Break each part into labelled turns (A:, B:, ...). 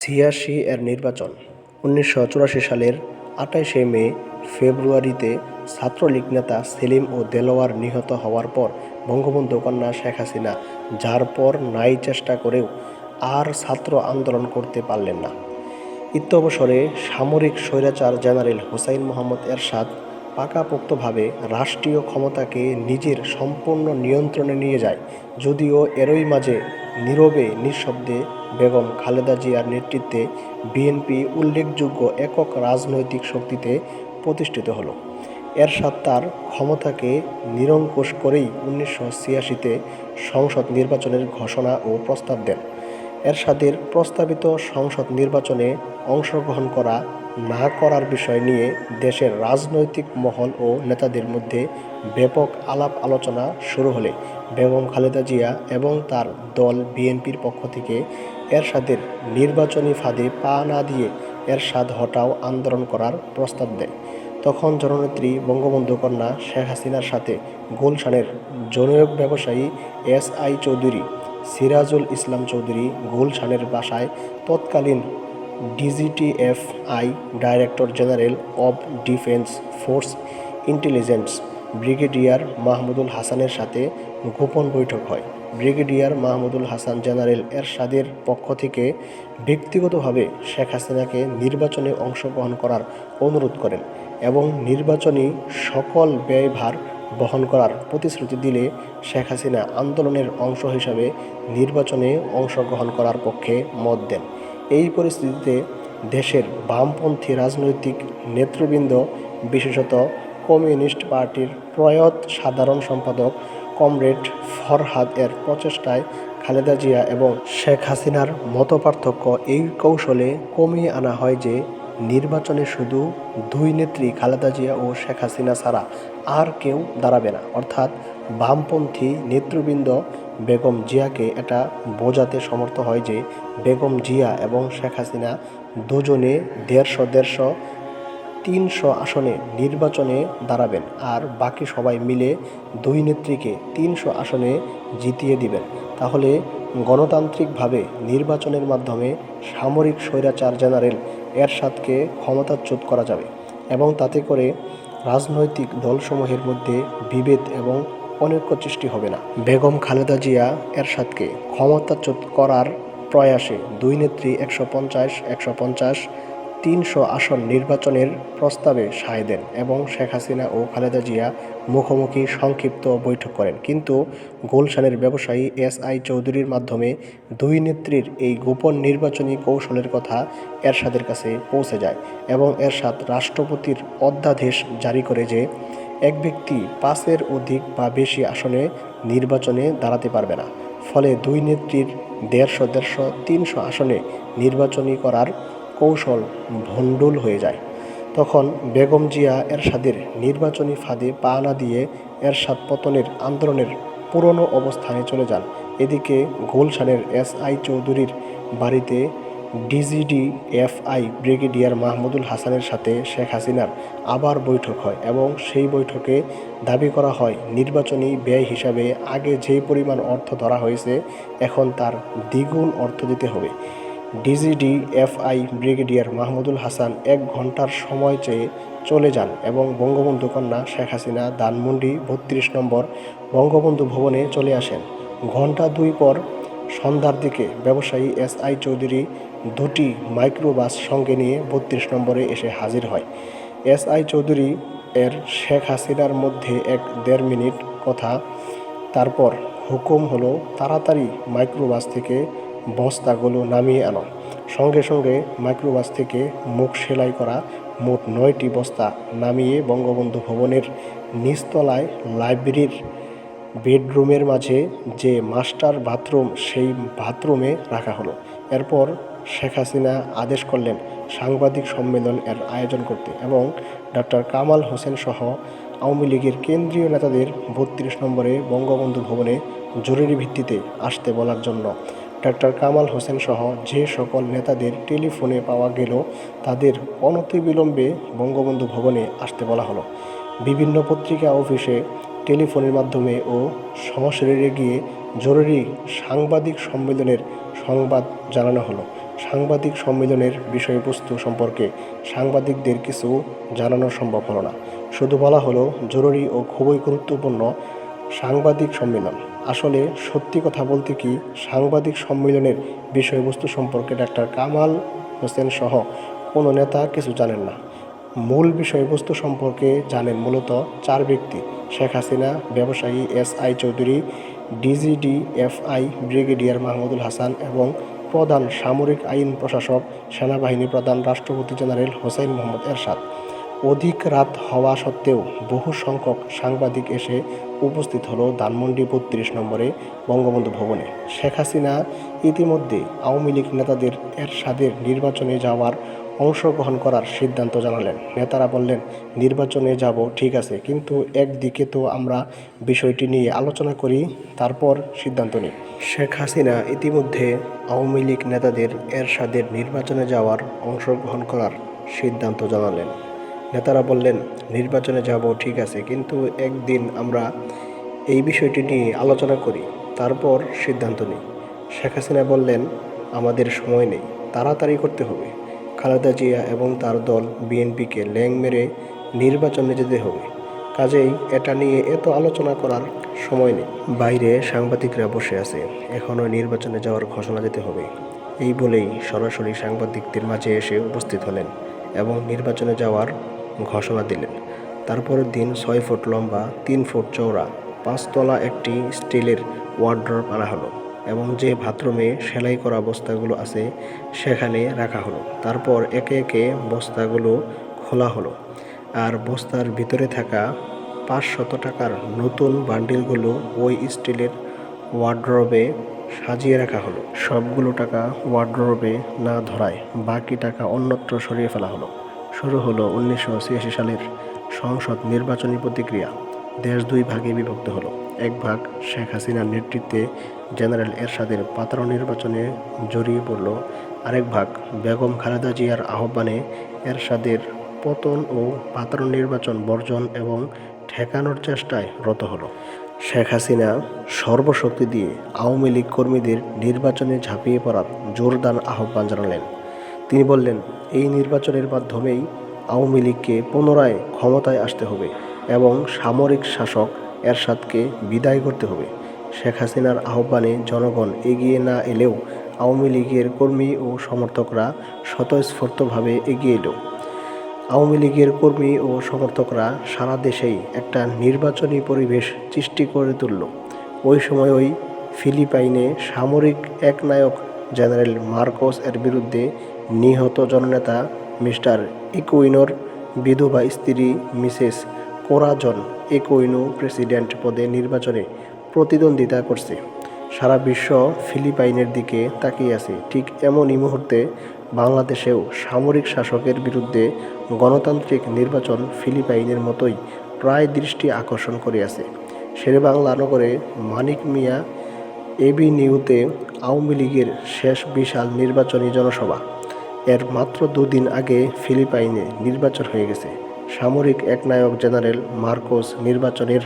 A: ছিয়াশি এর নির্বাচন, উনিশশো চুরাশি সালের আটাইশে মে, ফেব্রুয়ারিতে ছাত্রলীগ নেতা সেলিম ও দেলোয়ার নিহত হওয়ার পর বঙ্গবন্ধু কন্যা শেখ হাসিনা, যার পর নাই চেষ্টা করেও আর ছাত্র আন্দোলন করতে পারলেন না। ইত্যবসরে সামরিক স্বৈরাচার জেনারেল হুসাইন মোহাম্মদ এরশাদ পাকাপোক্তভাবে রাষ্ট্রীয় ক্ষমতাকে নিজের সম্পূর্ণ নিয়ন্ত্রণে নিয়ে যায়, যদিও এরই মাঝে নীরবে, নিঃশব্দে বেগম খালেদা জিয়ার নেতৃত্বে বিএনপি উল্লেখযোগ্য একক রাজনৈতিক শক্তিতে প্রতিষ্ঠিত হলো। এরশাদ তার ক্ষমতাকে নিরঙ্কুশ করেই উনিশশো ছিয়াশিতে সংসদ নির্বাচনের ঘোষণা ও প্রস্তাব দেন। এরশাদের প্রস্তাবিত সংসদ নির্বাচনে অংশগ্রহণ করা না করার বিষয় নিয়ে দেশের রাজনৈতিক মহল ও নেতাদের মধ্যে ব্যাপক আলাপ আলোচনা শুরু হলে বেগম খালেদা জিয়া এবং তার দল বিএনপির পক্ষ থেকে এরশাদের নির্বাচনী ফাঁদে পা না দিয়ে এরশাদ হটাও আন্দোলন করার প্রস্তাব দেয়। তখন জননেত্রী বঙ্গবন্ধু কন্যা শেখ হাসিনার সাথে গুলশানের জনৈক ব্যবসায়ী এস আই চৌধুরী, সিরাজুল ইসলাম চৌধুরী গুলশানের বাসায় তৎকালীন DGTFI director general of defence force intelligence brigadier Mahmudul হাসানের সাথে গোপন বৈঠক হয়। ব্রিগেডিয়ার মাহমুদুল হাসান জেনারেল এরশাদের পক্ষ থেকে ব্যক্তিগতভাবে শেখ হাসিনাকে নির্বাচনে অংশগ্রহণ করার অনুরোধ করেন এবং নির্বাচনী সকল ব্যয়ভার বহন করার প্রতিশ্রুতি দিলে শেখ হাসিনা আন্দোলনের অংশ হিসাবে নির্বাচনে অংশগ্রহণ করার পক্ষে মত দেন। এই পরিস্থিতিতে দেশের বামপন্থী রাজনৈতিক নেতৃবৃন্দ, বিশেষত কমিউনিস্ট পার্টির প্রয়াত সাধারণ সম্পাদক কমরেড ফরহাদ এর প্রচেষ্টায় খালেদা জিয়া এবং শেখ হাসিনার মতপার্থক্য এই কৌশলে কমিয়ে আনা হয় যে, নির্বাচনে শুধু দুই নেত্রী খালেদা জিয়া ও শেখ হাসিনা ছাড়া আর কেউ দাঁড়াবে না। অর্থাৎ বামপন্থী নেতৃবৃন্দ বেগম জিয়াকে এটা বোঝাতে সমর্থ হয় যে বেগম জিয়া এবং শেখ হাসিনা দুজনে দেড়শো দেড়শো, তিনশো আসনে নির্বাচনে দাঁড়াবেন আর বাকি সবাই মিলে দুই নেত্রীকে তিনশো আসনে জিতিয়ে দিবেন। তাহলে গণতান্ত্রিকভাবে নির্বাচনের মাধ্যমে সামরিক স্বৈরাচার জেনারেল এরশাদকে ক্ষমতাচ্যুত করা যাবে এবং তাতে করে রাজনৈতিক দলসমূহের মধ্যে বিভেদ এবং অনৈক্য সৃষ্টি হবে না। বেগম খালেদা জিয়া এরশাদকে ক্ষমতাচ্যুত করার প্রয়াসে দুই নেত্রী একশো পঞ্চাশ একশো পঞ্চাশ, তিনশো আসন নির্বাচনের প্রস্তাবে সায় দেন এবং শেখ হাসিনা ও খালেদা জিয়া মুখোমুখি সংক্ষিপ্ত বৈঠক করেন। কিন্তু গুলশানের ব্যবসায়ী এস আই চৌধুরীর মাধ্যমে দুই নেত্রীর এই গোপন নির্বাচনী কৌশলের কথা এরশাদের কাছে পৌঁছে যায় এবং এরশাদ রাষ্ট্রপতির অধ্যাদেশ জারি করে যে এক ব্যক্তি পাঁচের অধিক বা বেশি আসনে নির্বাচনে দাঁড়াতে পারবে না। ফলে দুই নেত্রীর দেড়শো দেড়শো তিনশো আসনে নির্বাচনী করার কৌশল ভণ্ডুল হয়ে যায়। তখন বেগম জিয়া এরশাদের নির্বাচনী ফাঁদে পা না দিয়ে এরশাদ পতনের আন্দোলনের পুরনো অবস্থানে চলে যান। এদিকে গুলশানের এস আই চৌধুরীর বাড়িতে ডিজিডি এফআই ব্রিগেডিয়ার মাহমুদুল হাসানের সাথে শেখ হাসিনার আবার বৈঠক হয় এবং সেই বৈঠকে দাবি করা হয়, নির্বাচনী ব্যয় হিসাবে আগে যে পরিমাণ অর্থ ধরা হয়েছে, এখন তার দ্বিগুণ অর্থ দিতে হবে। DGD FI brigadier Mahmudul Hasan এক ঘণ্টার সময় চেয়ে চলে যান এবং বঙ্গবন্ধু কন্যা শেখ হাসিনা ধানমন্ডি বত্রিশ নম্বর বঙ্গবন্ধু ভবনে চলে আসেন। ঘণ্টা দুই পর সন্ধ্যার দিকে ব্যবসায়ী এস আই চৌধুরী দুটি মাইক্রোবাস সঙ্গে নিয়ে বত্রিশ নম্বরে এসে হাজির হয়। এস আই চৌধুরী এর শেখ হাসিনার মধ্যে এক দেড় মিনিট কথা, তারপর হুকুম হলো তাড়াতাড়ি মাইক্রোবাস থেকে বস্তাগুলো নামিয়ে আনো। সঙ্গে সঙ্গে মাইক্রোবাস থেকে মুখ সেলাই করা মোট নয়টি বস্তা নামিয়ে বঙ্গবন্ধু ভবনের নিচতলায় লাইব্রেরির বেডরুমের মাঝে যে মাস্টার বাথরুম, সেই বাথরুমে রাখা হলো। এরপর শেখ হাসিনা আদেশ করলেন সাংবাদিক সম্মেলন এর আয়োজন করতে এবং ডক্টর কামাল হোসেন সহ আওয়ামী লীগের কেন্দ্রীয় নেতাদের বত্রিশ নম্বরে বঙ্গবন্ধু ভবনে জরুরি ভিত্তিতে আসতে বলার জন্য। ডক্টর কামাল হোসেন সহ যে সকল নেতাদের টেলিফোনে পাওয়া গেল, তাদের অনতিবিলম্বে বঙ্গবন্ধু ভবনে আসতে বলা হলো। বিভিন্ন পত্রিকা অফিসে টেলিফোনের মাধ্যমে ও সশরীরে গিয়ে জরুরি সাংবাদিক সম্মেলনের সংবাদ জানানো হলো। সাংবাদিক সম্মেলনের বিষয়বস্তু সম্পর্কে সাংবাদিকদের কিছু জানানো সম্ভব হলো না। শুধু বলা হলো, জরুরি ও খুবই গুরুত্বপূর্ণ সাংবাদিক সম্মেলন। আসলে সত্যি কথা বলতে কি, সাংবাদিক সম্মেলনের বিষয়বস্তু সম্পর্কে ডাক্তার কামাল হোসেন সহ কোনো নেতা কিছু জানেন না। মূল বিষয়বস্তু সম্পর্কে জানেন মূলত চার ব্যক্তি, শেখ হাসিনা, ব্যবসায়ী S I Chowdhury, DGDFI brigadier Mahmudul Hasan এবং প্রধান সামরিক আইন প্রশাসক, সেনাবাহিনী প্রধান রাষ্ট্রপতি জেনারেল হোসাইন মোহাম্মদ এরশাদ। অধিক রাত হওয়া সত্ত্বেও বহু সংখ্যক সাংবাদিক এসে উপস্থিত হলো ধানমন্ডি বত্রিশ নম্বরে বঙ্গবন্ধু ভবনে। শেখ হাসিনা ইতিমধ্যে আওয়ামী লীগ নেতাদের এরশাদের নির্বাচনে যাওয়ার অংশগ্রহণ করার সিদ্ধান্ত জানালেন। নেতারা বললেন, নির্বাচনে যাব, ঠিক আছে, কিন্তু একদিকে তো আমরা বিষয়টি নিয়ে আলোচনা করি, তারপর সিদ্ধান্ত নিই। শেখ হাসিনা ইতিমধ্যে আওয়ামী লীগ নেতাদের এরশাদের নির্বাচনে যাওয়ার অংশগ্রহণ করার সিদ্ধান্ত জানালেন। নেতারা বললেন, নির্বাচনে যাব, ঠিক আছে, কিন্তু একদিন আমরা এই বিষয়টি নিয়ে আলোচনা করি, তারপর সিদ্ধান্ত নিই। শেখ হাসিনা বললেন, আমাদের সময় নেই, তাড়াতাড়ি করতে হবে। খালেদা জিয়া এবং তার দল বিএনপিকে ল্যাং মেরে নির্বাচনে যেতে হবে। কাজেই এটা নিয়ে এত আলোচনা করার সময় নেই। বাইরে সাংবাদিকরা বসে আছে। এখনও নির্বাচনে যাওয়ার ঘোষণা দিতে হবে। এই বলেই সরাসরি সাংবাদিকদের মাঝে এসে উপস্থিত হলেন এবং নির্বাচনে যাওয়ার ঘোষণা দিলেন। তারপরের দিন ছয় ফুট লম্বা, তিন ফুট চওড়া, পাঁচতলা একটি স্টিলের ওয়ার্ড্রপ আনা হলো। এবং যে বাথরুমে সেলাই করা বস্তাগুলো আছে, সেখানে রাখা হলো। তারপর একে একে বস্তাগুলো খোলা হলো। আর বস্তার ভিতরে থাকা পাঁচশত টাকার নতুন বান্ডিলগুলো ওই স্টিলের ওয়ার্ড্রবে সাজিয়ে রাখা হলো। সবগুলো টাকা ওয়ার্ড্রবে না ধরায় বাকি টাকা অন্যত্র সরিয়ে ফেলা হলো। শুরু হলো উনিশশো ছিয়াশি সালের সংসদ নির্বাচনী প্রতিক্রিয়া। দেশ দুই ভাগে বিভক্ত হলো। এক ভাগ শেখ হাসিনার নেতৃত্বে জেনারেল এরশাদের পাতানো নির্বাচনে জড়িয়ে পড়ল আরেক ভাগ। বেগম খালেদা জিয়ার আহ্বানে এরশাদের পতন ও পাতানো নির্বাচন বর্জন এবং ঠেকানোর চেষ্টায় রত হলো। শেখ হাসিনা সর্বশক্তি দিয়ে আওয়ামী লীগ কর্মীদের নির্বাচনে ঝাঁপিয়ে পড়ার জোরদার আহ্বান জানালেন। তিনি বললেন, এই নির্বাচনের মাধ্যমেই আওয়ামী লীগকে পুনরায় ক্ষমতায় আসতে হবে এবং সামরিক শাসক এরশাদকে বিদায় করতে হবে। শেখ হাসিনার আহ্বানে জনগণ এগিয়ে না এলেও আওয়ামী লীগের কর্মী ও সমর্থকরা স্বতঃস্ফূর্তভাবে এগিয়ে এলো। আওয়ামী লীগের কর্মী ও সমর্থকরা সারা দেশেই একটা নির্বাচনী পরিবেশ সৃষ্টি করে তুলল। ওই সময় ওই ফিলিপাইনে সামরিক একনায়ক জেনারেল মার্কোস এর বিরুদ্ধে নিহত জননেতা মিস্টার ইকুইনোর বিধবা স্ত্রী মিসেস কোরাজন ইকুইনো প্রেসিডেন্ট পদে নির্বাচনে প্রতিদ্বন্দ্বিতা করছে। সারা বিশ্ব ফিলিপাইনের দিকে তাকিয়ে আছে। ঠিক এমনই মুহূর্তে বাংলাদেশেও সামরিক শাসকের বিরুদ্ধে গণতান্ত্রিক নির্বাচন ফিলিপাইনের মতোই প্রায় দৃষ্টি আকর্ষণ করে আছে। শেরেবাংলা নগরে মানিক মিয়া এভিনিউতে আওয়ামী লীগের শেষ বিশাল নির্বাচনী জনসভা। এর মাত্র দুদিন আগে ফিলিপাইনে নির্বাচন হয়ে গেছে। সামরিক একনায়ক জেনারেল মার্কোস নির্বাচনের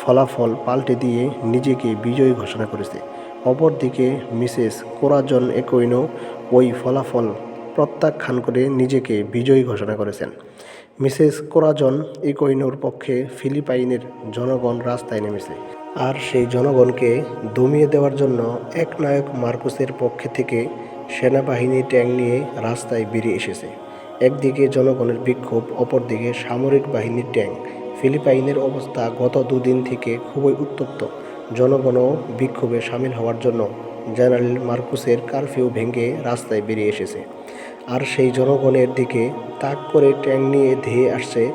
A: ফলাফল পাল্টে দিয়ে নিজেকে বিজয়ী ঘোষণা করেছে। অপরদিকে মিসেস কোরাজন একইনো ওই ফলাফল প্রত্যাখ্যান করে নিজেকে বিজয়ী ঘোষণা করেছেন। মিসেস কোরাজন ইকোইনোর পক্ষে ফিলিপাইনের জনগণ রাস্তায় নেমেছে। আর সেই জনগণকে দমিয়ে দেওয়ার জন্য একনায়ক মার্কোসের পক্ষে থেকে সেনাবাহিনী ট্যাঙ্ক নিয়ে রাস্তায় বেরিয়ে এসেছে। একদিকে জনগণের বিক্ষোভ, অপরদিকে সামরিক বাহিনীর ট্যাঙ্ক ফিলিপাইনের অবস্থা গত দুদিন থেকে খুবই উত্তপ্ত। জনগণও বিক্ষোভে সামিল হওয়ার জন্য জেনারেল মার্কুসের কারফিউ ভেঙে রাস্তায় বেরিয়ে এসেছে। আর সেই জনগণের দিকে তাক করে ট্যাং নিয়ে ধেয়ে আসছে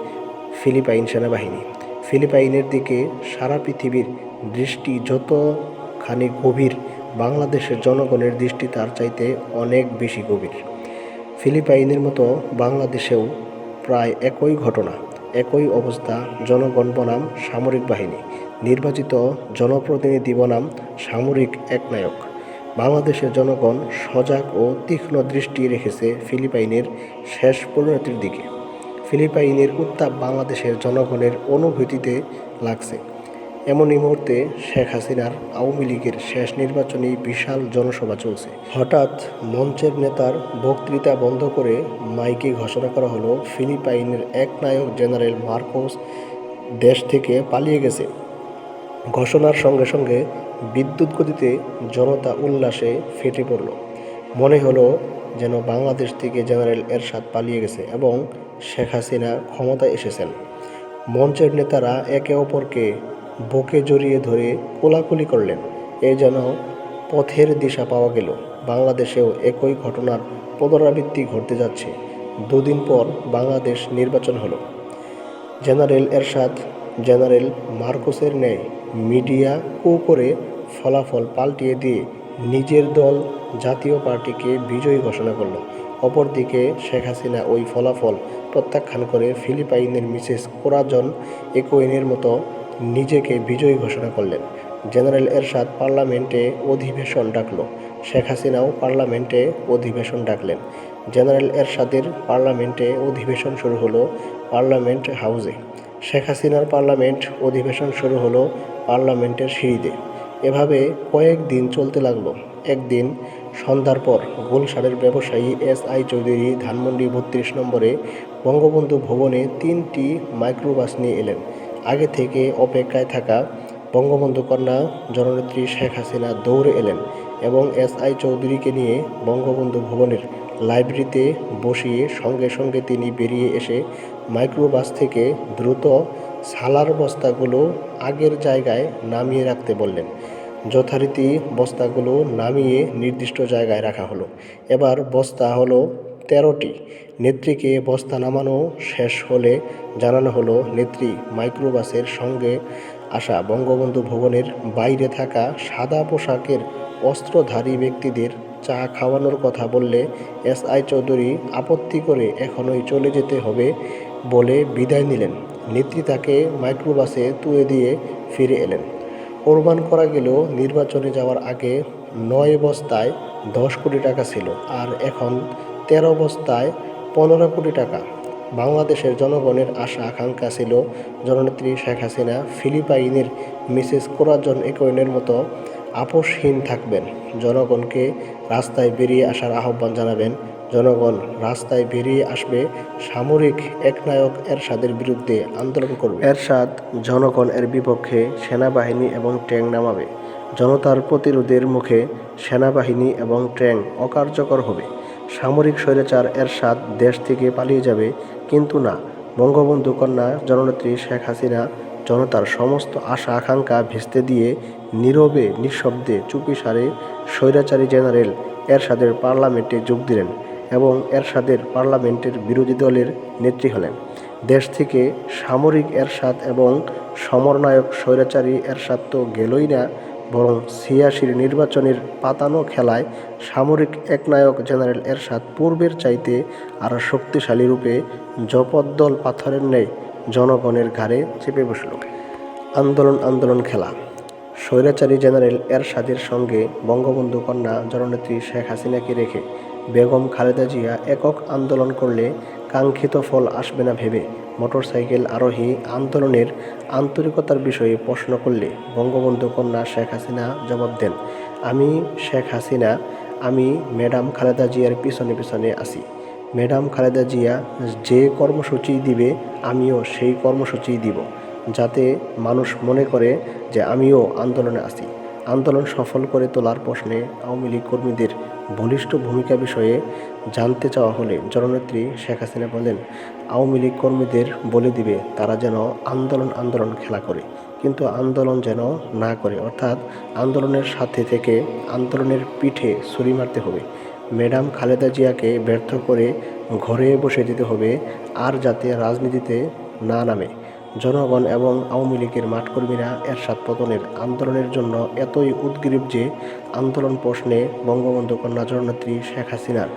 A: ফিলিপাইন সেনাবাহিনী। ফিলিপাইনের দিকে সারা পৃথিবীর দৃষ্টি যতখানি গভীর, বাংলাদেশের জনগণের দৃষ্টি তার চাইতে অনেক বেশি গভীর। ফিলিপাইনের মতো বাংলাদেশেও প্রায় একই ঘটনা। একই অবস্থা জনগণ বনাম সামরিক বাহিনী। নির্বাচিত জনপ্রতিনিধি বনাম সামরিক একনায়ক। বাংলাদেশের জনগণ সজাগ ও তীক্ষ্ণ দৃষ্টি রেখেছে ফিলিপাইনের শেষ পরিণতির দিকে। ফিলিপাইনের উত্তাপ বাংলাদেশের জনগণের অনুভূতিতে লাগছে। এমনই মুহূর্তে শেখ হাসিনার আওয়ামী লীগের শেষ নির্বাচনী বিশাল জনসভা চলছে। হঠাৎ মঞ্চের নেতার বক্তৃতা বন্ধ করে মাইকে ঘোষণা করা হলো, ফিলিপাইনের এক নায়ক জেনারেল মার্কোস দেশ থেকে পালিয়ে গেছে। ঘোষণার সঙ্গে সঙ্গে বিদ্যুৎ গতিতে জনতা উল্লাসে ফেটে পড়ল। মনে হলো যেন বাংলাদেশ থেকে জেনারেল এরশাদ পালিয়ে গেছে এবং শেখ হাসিনা ক্ষমতায় এসেছেন। মঞ্চের নেতারা একে অপরকে বুকে জড়িয়ে ধরে কোলাকুলি করলেন। এ যেন পথের দিশা পাওয়া গেল। বাংলাদেশেও একই ঘটনার পুনরাবৃত্তি ঘটতে যাচ্ছে। দুদিন পর বাংলাদেশ নির্বাচন হলো। জেনারেল এরশাদ, জেনারেল মার্কোসের ন্যায় মিডিয়া কু করে ফলাফল পাল্টিয়ে দিয়ে নিজের দল, জাতীয় পার্টিকে বিজয়ী ঘোষণা করল। অপরদিকে শেখ হাসিনা ওই ফলাফল প্রত্যাখ্যান করে ফিলিপাইনের মিসেস কোরাজন একোয়েনের মতো নিজেকে বিজয়ী ঘোষণা করলেন। জেনারেল এরশাদ পার্লামেন্টে অধিবেশন ডাকল। শেখ হাসিনাও পার্লামেন্টে অধিবেশন ডাকলেন। জেনারেল এরশাদের পার্লামেন্টে অধিবেশন শুরু হলো পার্লামেন্ট হাউসে। শেখ হাসিনার পার্লামেন্ট অধিবেশন শুরু হলো পার্লামেন্টের সিঁড়িতে। এভাবে কয়েকদিন চলতে লাগল। একদিন সন্ধ্যার পর গুলশানের ব্যবসায়ী এস আই চৌধুরী ধানমন্ডি বত্রিশ নম্বরে বঙ্গবন্ধু ভবনে তিনটি মাইক্রোবাস নিয়ে এলেন। আগে থেকে অপেক্ষায় থাকা বঙ্গবন্ধু কন্যা জননেত্রী শেখ হাসিনা দৌড়ে এলেন এবং এস আই চৌধুরীকে নিয়ে বঙ্গবন্ধু ভবনের লাইব্রেরিতে বসিয়ে সঙ্গে সঙ্গে তিনি বেরিয়ে এসে মাইক্রোবাস থেকে দ্রুত সালার বস্তাগুলো আগের জায়গায় নামিয়ে রাখতে বললেন। যথারীতি বস্তাগুলো নামিয়ে নির্দিষ্ট জায়গায় রাখা হলো। এবার বস্তা হলো তেরোটি নেত্রীকে বস্তা নামানো শেষ হলে জানানো হলো, নেত্রী মাইক্রোবাসের সঙ্গে আসা বঙ্গবন্ধু ভবনের বাইরে থাকা সাদা পোশাকের অস্ত্রধারী ব্যক্তিদের চা খাওয়ানোর কথা বললে এস আই চৌধুরী আপত্তি করে এখনই চলে যেতে হবে বলে বিদায় নিলেন। নেত্রী তাকে মাইক্রোবাসে তুলে দিয়ে ফিরে এলেন। অনুমান করা গেল নির্বাচনে যাওয়ার আগে নয় বস্তায় দশ কোটি টাকা ছিল, আর এখন তেরো বস্তায় পনেরো কোটি টাকা। বাংলাদেশের জনগণের আশা, আকাঙ্ক্ষা ছিল জননেত্রী শেখ হাসিনা ফিলিপাইনের মিসেস কোরাজন একইনের মতো আপোষহীন থাকবেন। জনগণকে রাস্তায় বেরিয়ে আসার আহ্বান জানাবেন। জনগণ রাস্তায় বেরিয়ে আসবে, সামরিক একনায়ক এরশাদের বিরুদ্ধে আন্দোলন করবে। এরশাদ জনগণ এর বিপক্ষে সেনাবাহিনী এবং ট্যাঙ্ক নামাবে। জনতার প্রতিরোধের মুখে সেনাবাহিনী এবং ট্যাঙ্ক অকার্যকর হবে। সামরিক স্বৈরাচার এরশাদ দেশ থেকে পালিয়ে যাবে, কিন্তু না। বঙ্গবন্ধু কন্যা জননেত্রী শেখ হাসিনা জনতার সমস্ত আশা আকাঙ্ক্ষা ভেস্তে দিয়ে নীরবে, নিঃশব্দে চুপিসারে স্বৈরাচারী জেনারেল এরশাদের পার্লামেন্টে যোগ দিলেন এবং এরশাদের পার্লামেন্টের বিরোধী দলের নেত্রী হলেন। দেশ থেকে সামরিক এরশাদ এবং সমরনায়ক স্বৈরাচারী এরশাদ তো গেলই না বরং ছিয়াশির নির্বাচনের পাতানো খেলায় সামরিক একনায়ক জেনারেল এরশাদ পূর্বের চাইতে আরও শক্তিশালী রূপে জপদ্দল পাথরের ন্যায় জনগণের ঘাড়ে চেপে বসল। আন্দোলন আন্দোলন খেলা। স্বৈরাচারী জেনারেল এরশাদের সঙ্গে বঙ্গবন্ধু কন্যা জননেত্রী শেখ হাসিনাকে রেখে বেগম খালেদা জিয়া একক আন্দোলন করলে কাঙ্ক্ষিত ফল আসবে না ভেবে মোটরসাইকেল আরোহী আন্দোলনের আন্তরিকতার বিষয়ে প্রশ্ন করলে বঙ্গবন্ধু কন্যা শেখ হাসিনা জবাব দেন, আমি শেখ হাসিনা, আমি ম্যাডাম খালেদা জিয়ার পিছনে পিছনে আসি ম্যাডাম খালেদা জিয়া যে কর্মসূচি দিবে, আমিও সেই কর্মসূচি দিব, যাতে মানুষ মনে করে যে আমিও আন্দোলনে আছি। আন্দোলন সফল করে তোলার প্রশ্নে আওয়ামী লীগ কর্মীদের বলিষ্ঠ ভূমিকা বিষয়ে জানতে চাওয়া হলে জননেত্রী শেখ হাসিনা বলেন, আওয়ামী লীগ কর্মীদের বলে দিবে, তারা যেন আন্দোলন আন্দোলন খেলা করে। কিন্তু আন্দোলন যেন না করে, অর্থাৎ আন্দোলনের সাথে থেকে আন্দোলনের পিঠে ছুরি মারতে হবে। ম্যাডাম খালেদা জিয়াকে ব্যর্থ করে ঘরে বসে দিতে হবে, আর যাতে রাজনীতিতে না নামে। জনগণ এবং আওয়ামী লীগের মাঠকর্মীরা এরশাদ পতনের আন্দোলনের জন্য এতই উদ্গ্রীব যে আন্দোলন প্রশ্নে বঙ্গবন্ধু কন্যা জননেত্রী শেখ হাসিনার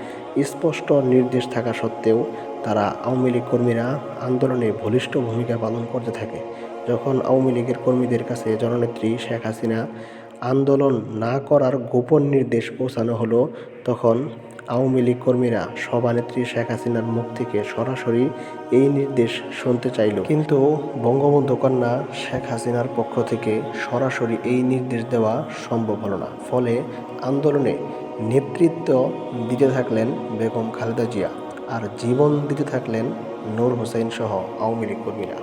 A: স্পষ্ট নির্দেশ থাকা সত্ত্বেও তারা আওয়ামী লীগ কর্মীরা আন্দোলনে বলিষ্ঠ ভূমিকা পালন করতে থাকে। যখন আওয়ামী লীগের কর্মীদের কাছে জননেত্রী শেখ হাসিনা আন্দোলন না করার গোপন নির্দেশ পৌঁছানো হলো, তখন আওয়ামী লীগ কর্মীরা সভানেত্রী শেখ হাসিনার মুখ থেকে সরাসরি এই নির্দেশ শুনতে চাইল। কিন্তু বঙ্গবন্ধু কন্যা শেখ হাসিনার পক্ষ থেকে সরাসরি এই নির্দেশ দেওয়া সম্ভব হলো না। ফলে আন্দোলনে নেতৃত্ব দিতে থাকলেন বেগম খালেদা জিয়া আর জীবন দিতে থাকলেন নূর হোসেন সহ আওয়ামী লীগ কর্মীরা।